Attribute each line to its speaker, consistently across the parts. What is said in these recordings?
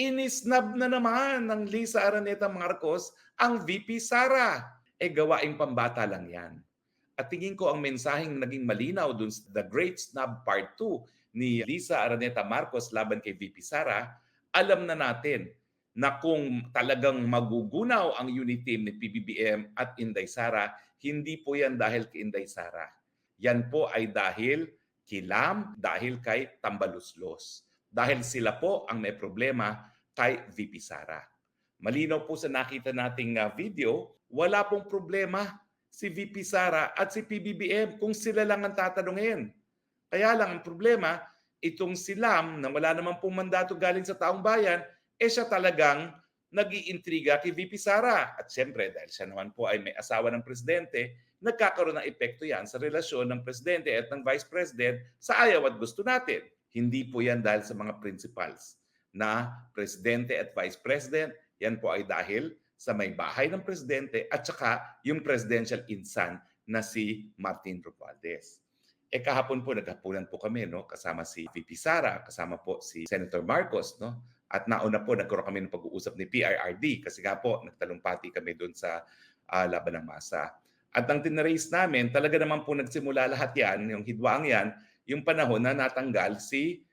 Speaker 1: inisnab na naman ng Lisa Araneta Marcos ang VP Sara. E gawaing pambata lang yan. At tingin ko ang mensaheng naging malinaw dun sa The Great Snub Part 2 ni Lisa Araneta Marcos laban kay VP Sara, alam na natin na kung talagang magugunaw ang unit team ni PBBM at Inday Sara, hindi po yan dahil kay Inday Sara. Yan po ay dahil kilam, dahil kay Tambaluslos. Dahil sila po ang may problema kay VP Sara. Malinaw po sa nakita nating uh, video, wala pong problema si VP Sara at si PBBM kung sila lang ang tatanungin. Kaya lang ang problema, itong silam na wala naman pong mandato galing sa taong bayan, eh siya talagang nag-iintriga kay VP Sara. At siyempre, dahil siya naman po ay may asawa ng presidente, nagkakaroon ng epekto yan sa relasyon ng presidente at ng vice president sa ayaw at gusto natin. Hindi po yan dahil sa mga principals na presidente at vice president. Yan po ay dahil sa may bahay ng presidente at saka yung presidential insan na si Martin Romualdez. E kahapon po naghapunan po kami no kasama si VP Sara, kasama po si Senator Marcos no. At nauna po nagkaroon kami ng pag-uusap ni PRRD kasi nga po nagtalumpati kami doon sa uh, laban ng masa. At ang tinrace namin, talaga naman po nagsimula lahat yan, yung hidwaang yan, yung panahon na natanggal si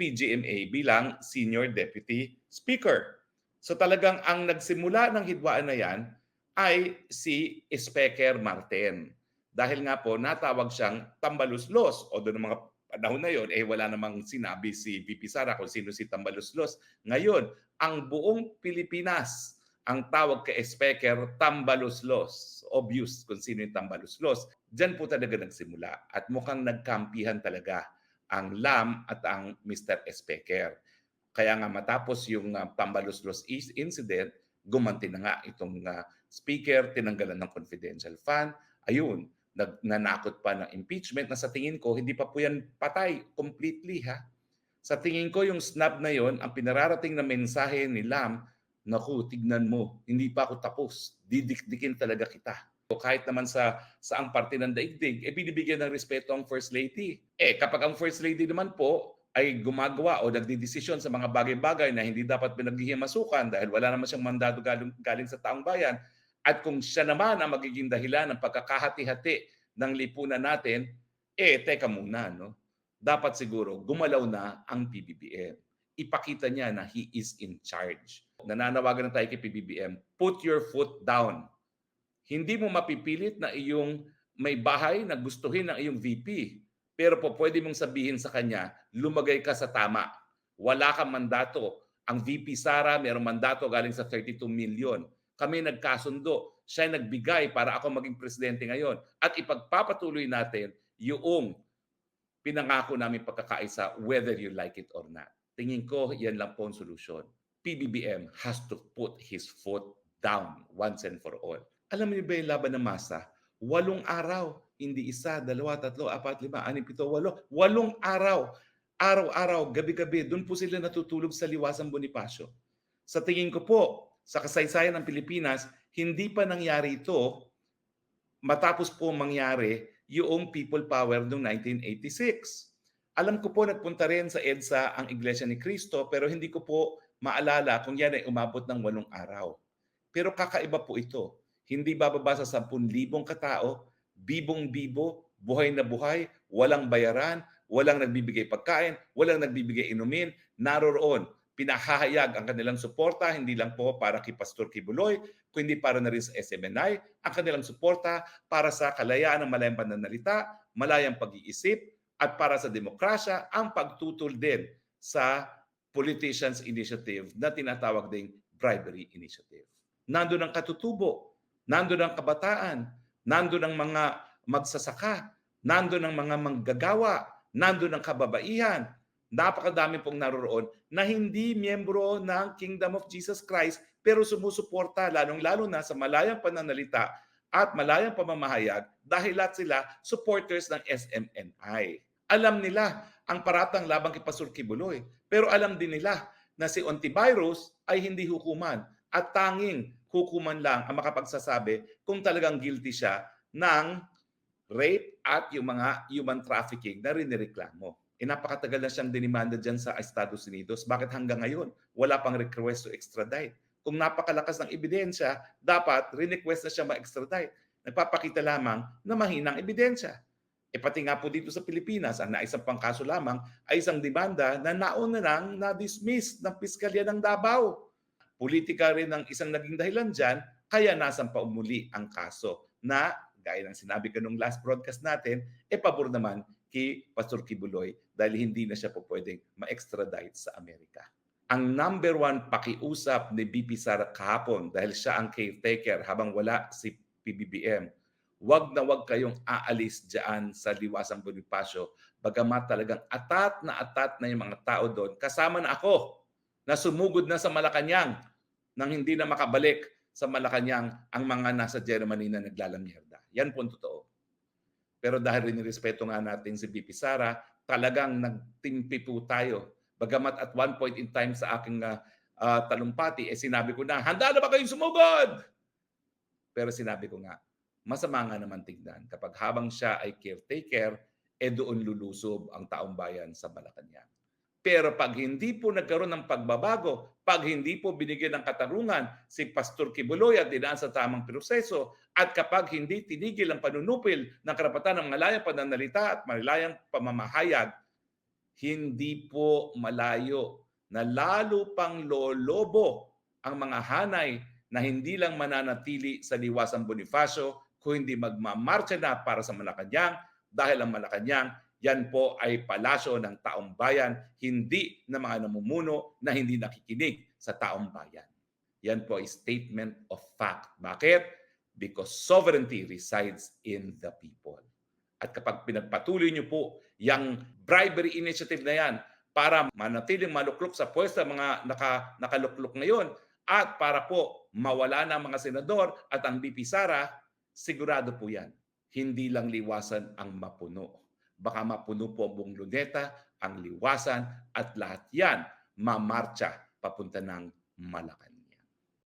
Speaker 1: PGMA bilang Senior Deputy Speaker. So talagang ang nagsimula ng hidwaan na yan ay si Speaker Martin. Dahil nga po natawag siyang tambaluslos o doon mga panahon na yon eh wala namang sinabi si VP Sara kung sino si tambaluslos. Ngayon, ang buong Pilipinas ang tawag kay Speaker tambaluslos. Obvious kung sino yung tambaluslos. Diyan po talaga nagsimula at mukhang nagkampihan talaga ang LAM at ang Mr. Speaker. Kaya nga matapos yung uh, Pambaluslos incident, gumanti na nga itong uh, speaker, tinanggalan ng confidential fund. Ayun, nag, nanakot pa ng impeachment na sa tingin ko, hindi pa po yan patay completely ha. Sa tingin ko yung snub na yon, ang pinararating na mensahe ni Lam, naku, tignan mo, hindi pa ako tapos. Didikdikin talaga kita. O kahit naman sa saang parte ng daigdig, eh binibigyan ng respeto ang First Lady. Eh kapag ang First Lady naman po, ay gumagawa o nagdidesisyon sa mga bagay-bagay na hindi dapat pinaghihimasukan dahil wala naman siyang mandato galing, galing sa taong bayan. At kung siya naman ang magiging dahilan ng pagkakahati-hati ng lipunan natin, eh, teka muna, no? Dapat siguro gumalaw na ang PBBM. Ipakita niya na he is in charge. Nananawagan na tayo kay PBBM, put your foot down. Hindi mo mapipilit na iyong may bahay na gustuhin ng iyong VP pero po pwede mong sabihin sa kanya, lumagay ka sa tama. Wala kang mandato. Ang VP Sara mayroong mandato galing sa 32 million. Kami nagkasundo. Siya nagbigay para ako maging presidente ngayon. At ipagpapatuloy natin yung pinangako namin pagkakaisa whether you like it or not. Tingin ko, yan lang po ang solusyon. PBBM has to put his foot down once and for all. Alam niyo ba yung laban ng masa? Walong araw hindi isa, dalawa, tatlo, apat, lima, anim, pito, walo. Walong araw. Araw-araw, gabi-gabi, doon po sila natutulog sa liwasang Bonifacio. Sa tingin ko po, sa kasaysayan ng Pilipinas, hindi pa nangyari ito matapos po mangyari yung people power noong 1986. Alam ko po nagpunta rin sa EDSA ang Iglesia ni Cristo pero hindi ko po maalala kung yan ay umabot ng walong araw. Pero kakaiba po ito. Hindi bababa sa 10,000 katao, bibong-bibo, buhay na buhay, walang bayaran, walang nagbibigay pagkain, walang nagbibigay inumin, naroroon. Pinahahayag ang kanilang suporta, hindi lang po para kay Pastor Kibuloy, kundi para na rin sa SMNI, ang kanilang suporta para sa kalayaan ng malayang pananalita, malayang pag-iisip, at para sa demokrasya, ang pagtutol din sa Politicians Initiative na tinatawag ding Bribery Initiative. Nandun ang katutubo, nandun ang kabataan, nandun ang mga magsasaka, nandun ang mga manggagawa, nandun ang kababaihan. Napakadami pong naroroon na hindi miyembro ng Kingdom of Jesus Christ pero sumusuporta lalong-lalo na sa malayang pananalita at malayang pamamahayag dahil lahat sila supporters ng SMNI. Alam nila ang paratang labang kay Pastor Kibuloy pero alam din nila na si Ontivirus ay hindi hukuman at tanging hukuman lang ang makapagsasabi kung talagang guilty siya ng rape at yung mga human trafficking na rinireklamo. Eh napakatagal na siyang dinimanda dyan sa Estados Unidos. Bakit hanggang ngayon wala pang request to extradite? Kung napakalakas ng ebidensya, dapat request na siya ma-extradite. Nagpapakita lamang na mahinang ebidensya. E pati nga po dito sa Pilipinas, ang naisang pang kaso lamang ay isang demanda na nauna nang na-dismiss ng Piskalya ng Davao. Politika rin ang isang naging dahilan dyan, kaya nasan pa ang kaso na, gaya ng sinabi ko nung last broadcast natin, e pabor naman kay Pastor Kibuloy dahil hindi na siya po pwedeng ma-extradite sa Amerika. Ang number one pakiusap ni BP Sara kahapon dahil siya ang caretaker habang wala si PBBM, wag na wag kayong aalis dyan sa Liwasang Bonifacio bagamat talagang atat na atat na yung mga tao doon. Kasama na ako na sumugod na sa Malacanang nang hindi na makabalik sa Malacanang ang mga nasa Germany na naglalamyerda. Yan po ang totoo. Pero dahil respeto nga natin si BP Sara, talagang nagtimpi po tayo. Bagamat at one point in time sa aking uh, talumpati, eh sinabi ko na, handa na ba kayong sumugod? Pero sinabi ko nga, masama nga naman tignan kapag habang siya ay caretaker, eh doon lulusob ang taong bayan sa Malacanang. Pero pag hindi po nagkaroon ng pagbabago, pag hindi po binigyan ng katarungan si Pastor Kibuloy at dinaan sa tamang proseso, at kapag hindi tinigil ang panunupil ng karapatan ng malayang pananalita at malayang pamamahayag, hindi po malayo na lalo pang lolobo ang mga hanay na hindi lang mananatili sa liwasang Bonifacio, kung hindi magmamarcha na para sa Malacanang dahil ang Malacanang yan po ay palasyo ng taong bayan, hindi na mga namumuno na hindi nakikinig sa taong bayan. Yan po ay statement of fact. Bakit? Because sovereignty resides in the people. At kapag pinagpatuloy niyo po yung bribery initiative na yan para manatiling maluklok sa pwesto mga naka, nakaluklok ngayon at para po mawala na ang mga senador at ang BP Sara, sigurado po yan. Hindi lang liwasan ang mapuno baka mapuno po ang buong luneta, ang liwasan at lahat yan mamarcha papunta ng Malacan.